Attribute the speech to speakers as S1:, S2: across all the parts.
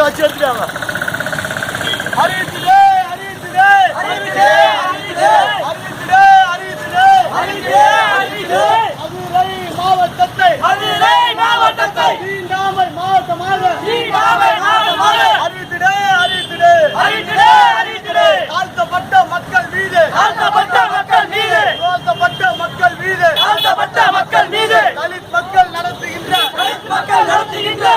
S1: அப்படியே வச்சு எடுத்துட்டாங்க அறிவித்துடு அறிவித்துடு அறிவித்துடு அறிவித்துடு அறிவித்துடு அறிவித்துடு அறிவித்துடு மதுரை மாவட்டத்தை
S2: மதுரை மாவட்டத்தை
S1: தீண்டாமை மாவட்டமாக
S2: தீண்டாமை மாவட்டமாக
S1: அறிவித்துடு அறிவித்துடு
S2: அறிவித்திடு அறிவித்திடு
S1: தாழ்த்தப்பட்ட மக்கள் மீது
S2: தாழ்த்தப்பட்ட மக்கள் மீது
S1: தாழ்த்தப்பட்ட மக்கள் மீது
S2: தாழ்த்தப்பட்ட மக்கள் மீது
S1: தலித் மக்கள் நடத்துகின்ற
S2: தலித் மக்கள் நடத்துகின்ற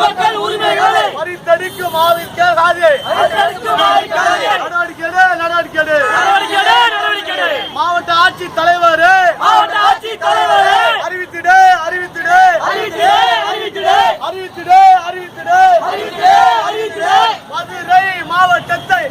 S2: மக்கள் உரிமைகளை
S1: பறித்தடிக்கும்
S2: அளித்தளிக்கும் ஆய்வுக்காக
S1: நடவடிக்கை நடவடிக்கை
S2: நடவடிக்கை
S1: மாவட்ட ஆட்சித் தலைவர்
S2: மாவட்ட ஆட்சி தலைவரே
S1: அறிவித்திடு அறிவித்திடு.
S2: அறிவித்திடு அறிவித்திடு.
S1: அறிவித்திடு அறிவித்திடு.
S2: அறிவித்திடு அறிவித்திடு.
S1: மதுரை மாவட்டத்தை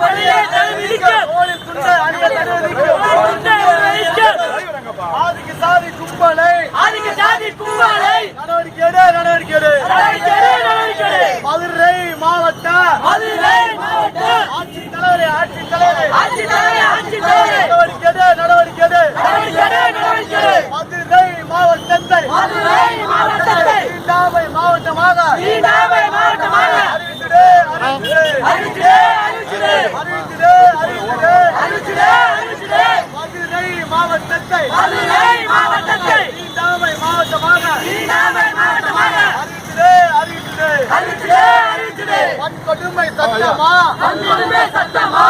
S2: பள்ளியை தகுதி
S1: போலீஸ் துண்டை அணிய தகுதி மாவட்டத்தை
S2: மாவட்டத்தை
S1: தீண்டாமை மாவட்டமாக.
S2: தீண்டாமை மாவட்டமாக.
S1: அறிவித்திடு அறிவித்திடு
S2: அறிவித்திடு அறிவித்திடு
S1: வன்கொடுமை சட்டமா?
S2: வன்கொடுமை சட்டமா?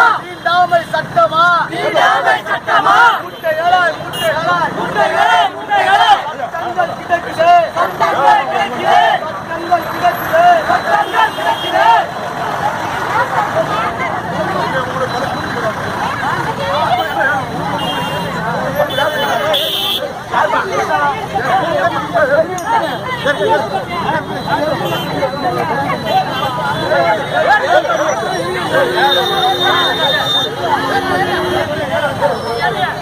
S1: Yeah.